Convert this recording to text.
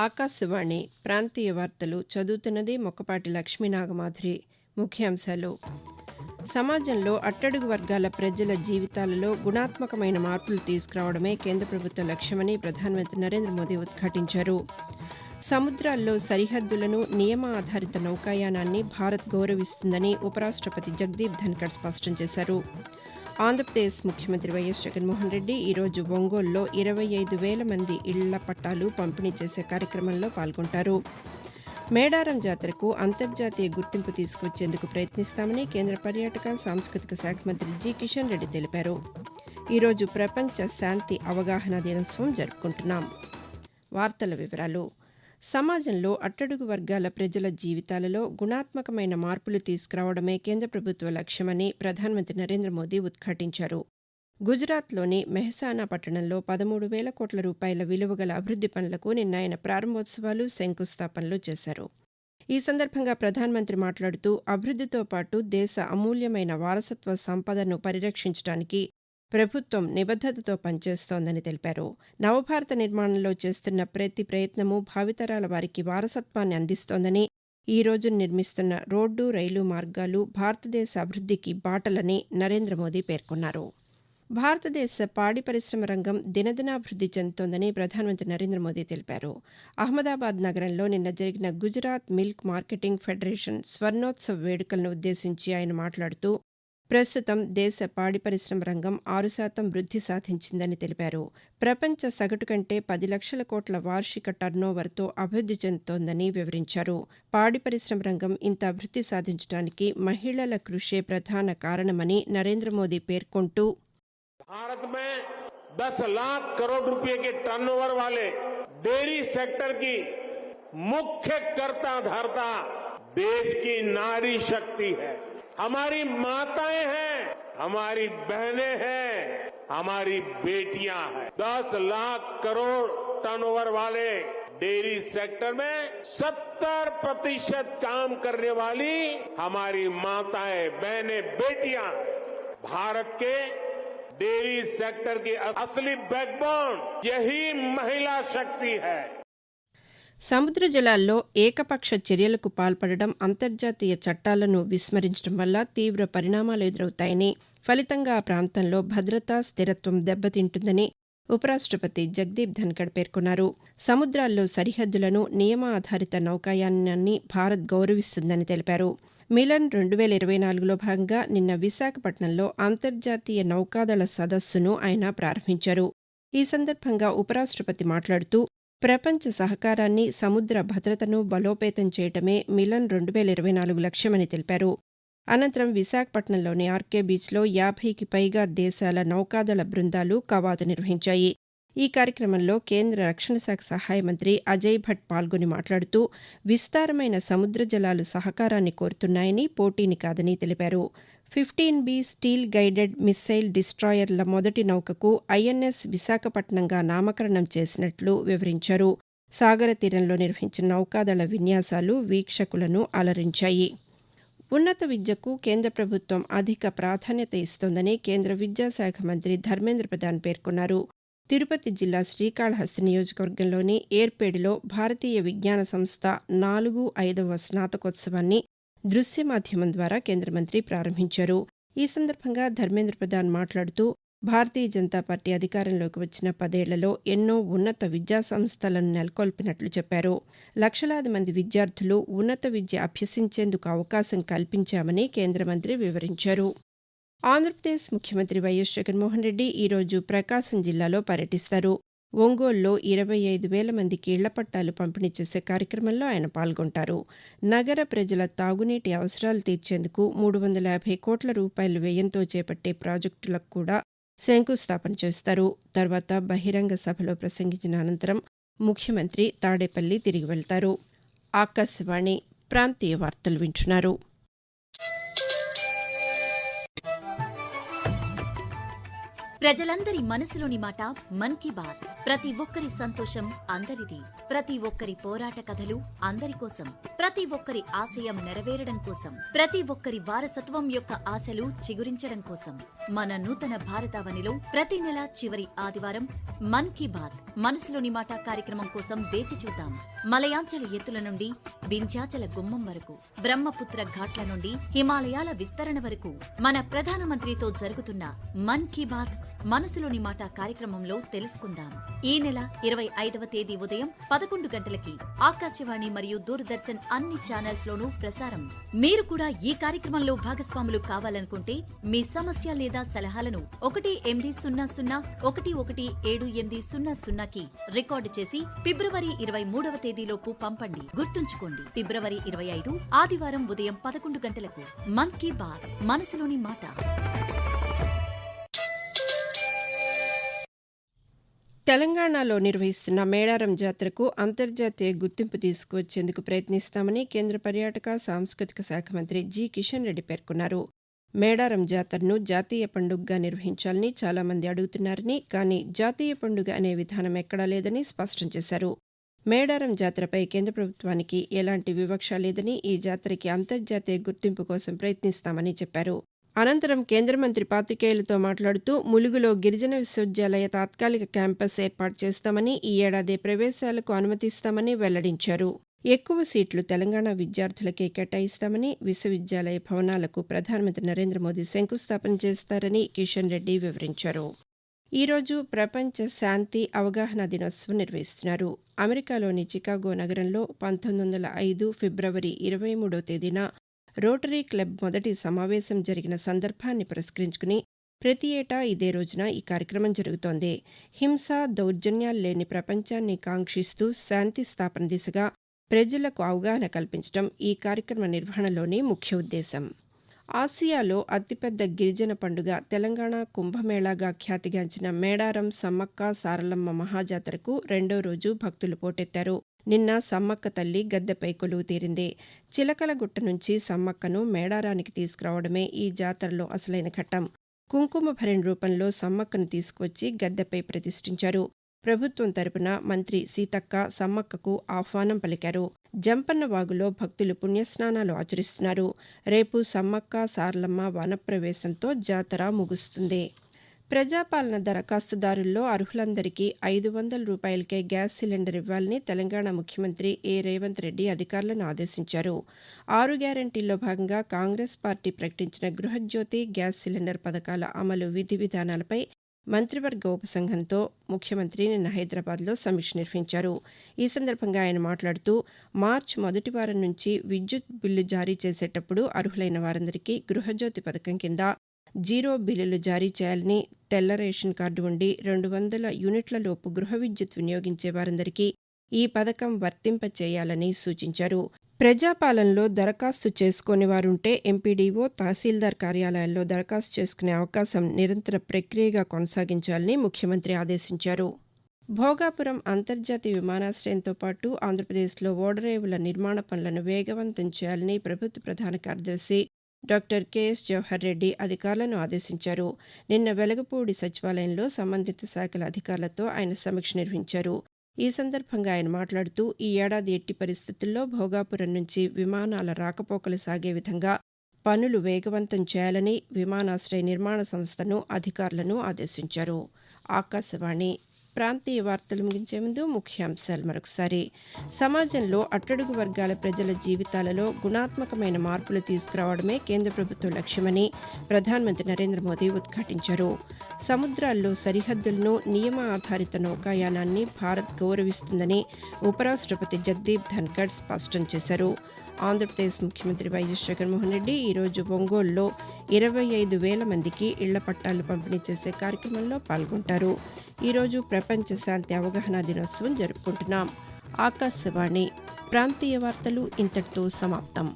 ఆకాశవాణి ప్రాంతీయ వార్తలు చదువుతున్నది మొక్కపాటి లక్ష్మీనాగమాధురి ముఖ్యాంశాలు. సమాజంలో అట్టడుగు వర్గాల ప్రజల జీవితాలలో గుణాత్మకమైన మార్పులు తీసుకురావడమే కేంద్ర ప్రభుత్వ లక్ష్యమని ప్రధానమంత్రి నరేంద్ర మోదీ ఉద్ఘాటించారు. సముద్రాల్లో సరిహద్దులను నియమ ఆధారిత నౌకాయానాన్ని భారత్ గౌరవిస్తుందని ఉపరాష్టపతి జగదీప్ ధన్కర్ స్పష్టం చేశారు. ఆంధ్రప్రదేశ్ ముఖ్యమంత్రి వైఎస్ జగన్మోహన్ రెడ్డి ఈరోజు ఒంగోలులో ఇరవై ఐదు వేల మంది ఇళ్ళ పట్టాలు పంపిణీ చేసే కార్యక్రమంలో పాల్గొంటారు. మేడారం జాతరకు అంతర్జాతీయ గుర్తింపు తీసుకొచ్చేందుకు ప్రయత్నిస్తామని కేంద్ర పర్యాటక సాంస్కృతిక శాఖ మంత్రి జి. కిషన్ రెడ్డి తెలిపారు. ఈరోజు ప్రపంచ శాంతి అవగాహన దినోత్సవం జరుపుకుంటున్నాం. వార్తల వివరాలు. సమాజంలో అట్టడుగు వర్గాల ప్రజల జీవితాలలో గుణాత్మకమైన మార్పులు తీసుకురావడమే కేంద్ర ప్రభుత్వ లక్ష్యమని ప్రధానమంత్రి నరేంద్ర మోదీ ఉద్ఘాటించారు. గుజరాత్లోని మెహసానా పట్టణంలో పదమూడు వేల కోట్ల రూపాయల విలువగల అభివృద్ది పనులకు నిన్న ఆయన ప్రారంభోత్సవాలు శంకుస్థాపనలు చేశారు. ఈ సందర్భంగా ప్రధానమంత్రి మాట్లాడుతూ అభివృద్దితో పాటు దేశ అమూల్యమైన వారసత్వ సంపదను పరిరక్షించడానికి ప్రభుత్వం నిబద్దతతో పనిచేస్తోందని తెలిపారు. నవభారత నిర్మాణంలో చేస్తున్న ప్రతి ప్రయత్నము భావితరాల వారికి వారసత్వాన్ని అందిస్తోందని ఈ రోజు నిర్మిస్తున్న రోడ్డు రైలు మార్గాలు భారతదేశ అభివృద్దికి బాటలని నరేంద్ర మోదీ పేర్కొన్నారు. భారతదేశ పాడి పరిశ్రమ రంగం దినదినాభివృద్ది చెందుతోందని ప్రధానమంత్రి నరేంద్ర మోదీ తెలిపారు. అహ్మదాబాద్ నగరంలో నిన్న జరిగిన గుజరాత్ మిల్క్ మార్కెటింగ్ ఫెడరేషన్ స్వర్ణోత్సవ వేడుకలను ఉద్దేశించి ఆయన మాట్లాడుతూ ప్రస్తుతం దేశ పాడి పరిశ్రమ రంగం ఆరు శాతం వృద్ధి సాధించిందని తెలిపారు ప్రపంచ సగటు కంటే పది లక్షల కోట్ల వార్షిక టర్నోవర్తో అభివృద్ధి చెందుతోందని వివరించారు పాడి పరిశ్రమ రంగం ఇంత అభివృద్ధి సాధించడానికి మహిళల కృషే ప్రధాన కారణమని నరేంద్ర మోదీ పేర్కొంటూ भारत में 10 लाख करोड़ रुपए के टर्नओवर वाले डेयरी सेक्टर की मुख्य कर्ता धर्ता देश की नारी शक्ति है हमारी माताएँ हैं, हमारी बहनें हैं, हमारी बेटियाँ हैं। 10 लाख करोड़ टर्नओवर वाले डेयरी सेक्टर में 70 प्रतिशत काम करने वाली हमारी माताएँ, बहनें, बेटियाँ भारत के डेयरी सेक्टर की असली बैकबोन यही महिला शक्ति है। సముద్ర జలాల్లో ఏకపక్ష చర్యలకు పాల్పడడం అంతర్జాతీయ చట్టాలను విస్మరించడం వల్ల తీవ్ర పరిణామాలు ఎదురవుతాయని ఫలితంగా ఆ ప్రాంతంలో భద్రత స్థిరత్వం దెబ్బతింటుందని ఉపరాష్టపతి జగదీప్ ధన్కడ్ పేర్కొన్నారు. సముద్రాల్లో సరిహద్దులను నియమ ఆధారిత నౌకాయానాన్ని భారత్ గౌరవిస్తుందని తెలిపారు. మిలన్ రెండు వేల ఇరవై నాలుగులో భాగంగా నిన్న విశాఖపట్నంలో అంతర్జాతీయ నౌకాదళ సదస్సును ఆయన ప్రారంభించారు. ఈ సందర్భంగా ఉపరాష్టపతి మాట్లాడుతూ ప్రపంచ సహకారాన్ని సముద్ర భద్రతను బలోపేతం చేయటమే మిలన్ రెండు వేల ఇరవై నాలుగు లక్ష్యమని తెలిపారు. అనంతరం విశాఖపట్నంలోని ఆర్కే బీచ్లో యాభైకి పైగా దేశాల నౌకాదళ బృందాలు కవాతు నిర్వహించాయి. ఈ కార్యక్రమంలో కేంద్ర రక్షణ శాఖ సహాయ మంత్రి అజయ్ భట్ పాల్గొని మాట్లాడుతూ విస్తారమైన సముద్ర జలాలు సహకారాన్ని కోరుతున్నాయని పోటీని కాదని తెలిపారు. Fifteen B steel guided missile డిస్ట్రాయర్ల మొదటి నౌకకు ఐఎన్ఎస్ విశాఖపట్నంగా నామకరణం చేసినట్లు వివరించారు. సాగర తీరంలో నిర్వహించిన నౌకాదళ విన్యాసాలు వీక్షకులను అలరించాయి. ఉన్నత విద్యకు కేంద్ర ప్రభుత్వం అధిక ప్రాధాన్యత ఇస్తోందని కేంద్ర విద్యాశాఖ మంత్రి ధర్మేంద్ర ప్రధాన్ పేర్కొన్నారు. తిరుపతి జిల్లా శ్రీకాళహస్తి నియోజకవర్గంలోని ఏర్పేడులో భారతీయ విజ్ఞాన సంస్థ నాలుగు ఐదవ స్నాతకోత్సవాన్ని దృశ్య మాధ్యమం ద్వారా కేంద్ర మంత్రి ప్రారంభించారు. ఈ సందర్భంగా ధర్మేంద్ర ప్రధాన్ మాట్లాడుతూ భారతీయ జనతా పార్టీ అధికారంలోకి వచ్చిన పదేళ్ళలో ఎన్నో ఉన్నత విద్యా సంస్థలను నెలకొల్పినట్లు చెప్పారు. లక్షలాది మంది విద్యార్థులు ఉన్నత విద్య అభ్యసించేందుకు అవకాశం కల్పించామని కేంద్ర మంత్రి వివరించారు. ఆంధ్రప్రదేశ్ ముఖ్యమంత్రి వైఎస్ జగన్మోహన్ రెడ్డి ఈరోజు ప్రకాశం జిల్లాలో పర్యటిస్తారు. ఒంగోలులో ఇరవై ఐదు వేల మందికి ఇళ్ళ పట్టాలు పంపిణీ చేసే కార్యక్రమంలో ఆయన పాల్గొంటారు. నగర ప్రజల తాగునీటి అవసరాలు తీర్చేందుకు మూడు వందల యాభై కోట్ల రూపాయల వ్యయంతో చేపట్టే ప్రాజెక్టులకు కూడా శంకుస్థాపన చేస్తారు. తర్వాత బహిరంగ సభలో ప్రసంగించిన అనంతరం ముఖ్యమంత్రి తాడేపల్లి తిరిగి వెళ్తారు. ఆకాశవాణి ప్రాంతీయ వార్తలు వింటున్నారు. ప్రజలందరి మనసులోని మాట మన్ కీ బాత్. ప్రతి ఒక్కరి సంతోషం అందరిది. ప్రతి ఒక్కరి పోరాట కథలు అందరి కోసం. ప్రతి ఒక్కరి ఆశయం నెరవేరడం కోసం. ప్రతి ఒక్కరి వారసత్వం యొక్క ఆశలు చిగురించడం కోసం. మన నూతన భారతావనిలో ప్రతి నెల చివరి ఆదివారం మన్ కీ బాత్. మనసులోని మాట కార్యక్రమం కోసం వేచి చూద్దాం. మలయాంచల ఎత్తుల నుండి వింధ్యాచల గుమ్మం వరకు. బ్రహ్మపుత్ర ఘాట్ల నుండి హిమాలయాల విస్తరణ వరకు. మన ప్రధానమంత్రితో జరుగుతున్న మన్ కీ బాత్ మనసులోని మాట కార్యక్రమంలో తెలుసుకుందాం. ఈ నెల ఇరవై ఐదవ తేదీ ఉదయం పదకొండు గంటలకి ఆకాశవాణి మరియు దూరదర్శన్ అన్ని ఛానల్స్ లోనూ ప్రసారం. మీరు కూడా ఈ కార్యక్రమంలో భాగస్వాములు కావాలనుకుంటే మీ సమస్య లేదా సలహాలను ఒకటి ఎనిమిది సున్నా సున్నా ఒకటి ఒకటి ఏడు ఎనిమిది సున్నా సున్నాకి రికార్డు చేసి ఫిబ్రవరి ఇరవై మూడవ తేదీలోపు పంపండి. గుర్తుంచుకోండి ఫిబ్రవరి ఇరవై ఐదు ఆదివారం ఉదయం పదకొండు గంటలకు మన్ కీ బాత్ మనసులోని మాట. తెలంగాణలో నిర్వహిస్తున్న మేడారం జాతరకు అంతర్జాతీయ గుర్తింపు తీసుకువచ్చేందుకు ప్రయత్నిస్తామని కేంద్ర పర్యాటక సాంస్కృతిక శాఖ మంత్రి జి. కిషన్ రెడ్డి పేర్కొన్నారు. మేడారం జాతరను జాతీయ పండుగగా నిర్వహించాలని చాలామంది అడుగుతున్నారని కానీ జాతీయ పండుగ అనే విధానం ఎక్కడా లేదని స్పష్టం చేశారు. మేడారం జాతరపై కేంద్ర ప్రభుత్వానికి ఎలాంటి వివక్ష లేదని ఈ జాతరకి అంతర్జాతీయ గుర్తింపు కోసం ప్రయత్నిస్తామని చెప్పారు. అనంతరం కేంద్ర మంత్రి పాతికేయులతో మాట్లాడుతూ ములుగులో గిరిజన విశ్వవిద్యాలయ తాత్కాలిక క్యాంపస్ ఏర్పాటు చేస్తామని ఈ ఏడాది ప్రవేశాలకు అనుమతిస్తామని వెల్లడించారు. ఎక్కువ సీట్లు తెలంగాణ విద్యార్థులకే కేటాయిస్తామని విశ్వవిద్యాలయ భవనాలకు ప్రధానమంత్రి నరేంద్ర మోదీ శంకుస్థాపన చేస్తారని కిషన్ రెడ్డి వివరించారు. ఈరోజు ప్రపంచ శాంతి అవగాహన దినోత్సవం నిర్వహిస్తున్నారు. అమెరికాలోని చికాగో నగరంలో పంతొమ్మిది వందల ఐదు ఫిబ్రవరి ఇరవై మూడో తేదీన రోటరీ క్లబ్ మొదటి సమావేశం జరిగిన సందర్భాన్ని పురస్కరించుకుని ప్రతి ఏటా ఇదే రోజున ఈ కార్యక్రమం జరుగుతోంది. హింస దౌర్జన్యాలు లేని ప్రపంచాన్ని కాంక్షిస్తూ శాంతి స్థాపన దిశగా ప్రజలకు అవగాహన కల్పించడం ఈ కార్యక్రమ నిర్వహణలోని ముఖ్య ఉద్దేశం. ఆసియాలో అతిపెద్ద గిరిజన పండుగ తెలంగాణ కుంభమేళాగా ఖ్యాతిగాంచిన మేడారం సమ్మక్క సారలమ్మ మహాజాతరకు రెండో రోజు భక్తులు పోటెత్తారు. నిన్న సమ్మక్క తల్లి గద్దెపై కొలువు తీరింది. చిలకలగుట్ట నుంచి సమ్మక్కను మేడారానికి తీసుకురావడమే ఈ జాతరలో అసలైన ఘట్టం. కుంకుమ భరిణ రూపంలో సమ్మక్కను తీసుకువచ్చి గద్దెపై ప్రతిష్ఠించారు. ప్రభుత్వం తరపున మంత్రి సీతక్క సమ్మక్కకు ఆహ్వానం పలికారు. జంపన్న వాగులో భక్తులు పుణ్యస్నానాలు ఆచరిస్తున్నారు. రేపు సమ్మక్క సార్లమ్మ వనప్రవేశంతో జాతర ముగుస్తుంది. ప్రజాపాలన దరఖాస్తుదారుల్లో అర్హులందరికీ ఐదు వందల రూపాయలకే గ్యాస్ సిలిండర్ ఇవ్వాలని తెలంగాణ ముఖ్యమంత్రి ఏ. రేవంత్ రెడ్డి అధికారులను ఆదేశించారు. ఆరు గ్యారంటీల్లో భాగంగా కాంగ్రెస్ పార్టీ ప్రకటించిన గృహజ్యోతి గ్యాస్ సిలిండర్ పథకాల అమలు విధి విధానాలపై మంత్రివర్గ ఉపసంఘంతో ముఖ్యమంత్రి నిన్న హైదరాబాద్లో సమీక్ష నిర్వహించారు. ఈ సందర్భంగా ఆయన మాట్లాడుతూ మార్చి మొదటి వారం నుంచి విద్యుత్ బిల్లు జారీ చేసేటప్పుడు అర్హులైన వారందరికీ గృహజ్యోతి పథకం కింద జీరో బిల్లులు జారీ చేయాలని తెల్ల రేషన్ కార్డు ఉండి రెండు వందల యూనిట్లలోపు గృహ విద్యుత్ వినియోగించే వారందరికీ ఈ పథకం వర్తింప చేయాలని సూచించారు. ప్రజాపాలనలో దరఖాస్తు చేసుకోని వారుంటే ఎంపీడీఓ తహసీల్దార్ కార్యాలయాల్లో దరఖాస్తు చేసుకునే అవకాశం నిరంతర ప్రక్రియగా కొనసాగించాలని ముఖ్యమంత్రి ఆదేశించారు. భోగాపురం అంతర్జాతీయ విమానాశ్రయంతో పాటు ఆంధ్రప్రదేశ్లో ఓడరేవుల నిర్మాణ పనులను వేగవంతం చేయాలని ప్రభుత్వ ప్రధాన కార్యదర్శి డాక్టర్ కెఎస్ జవహర్ రెడ్డి అధికారులను ఆదేశించారు. నిన్న వెలగపూడి సచివాలయంలో సంబంధిత శాఖల అధికారులతో ఆయన సమీక్ష నిర్వహించారు. ఈ సందర్భంగా ఆయన మాట్లాడుతూ ఈ ఏడాది ఎట్టి పరిస్థితుల్లో భోగాపురం నుంచి విమానాల రాకపోకలు సాగే విధంగా పనులు వేగవంతం చేయాలని విమానాశ్రయ నిర్మాణ సంస్థను అధికారులను ఆదేశించారు. ఆకాశవాణి ప్రాంతీయ వార్తలు ముగించే ముందు ముఖ్యాంశాలు మరొకసారి. సమాజంలో అట్టడుగు వర్గాల ప్రజల జీవితాలలో గుణాత్మకమైన మార్పులు తీసుకురావడమే కేంద్ర ప్రభుత్వ లక్ష్యమని ప్రధానమంత్రి నరేంద్ర మోదీ ఉద్ఘాటించారు. సముద్రాల్లో సరిహద్దులను నియమ ఆధారిత నౌకాయానాన్ని భారత్ గౌరవిస్తుందని ఉపరాష్ట్రపతి జగదీప్ ధన్కడ్ స్పష్టం చేశారు. ఆంధ్రప్రదేశ్ ముఖ్యమంత్రి వైఎస్ జగన్మోహన్ రెడ్డి ఈరోజు ఒంగోలులో ఇరవై ఐదు వేల మందికి ఇళ్ళ పట్టాలు పంపిణీ చేసే కార్యక్రమంలో పాల్గొంటారు. ఈరోజు ప్రపంచ శాంతి అవగాహన దినోత్సవం జరుపుకుంటున్నాం. ఆకాశవాణి ప్రాంతీయ వార్తలు ఇంతటితో సమాప్తం.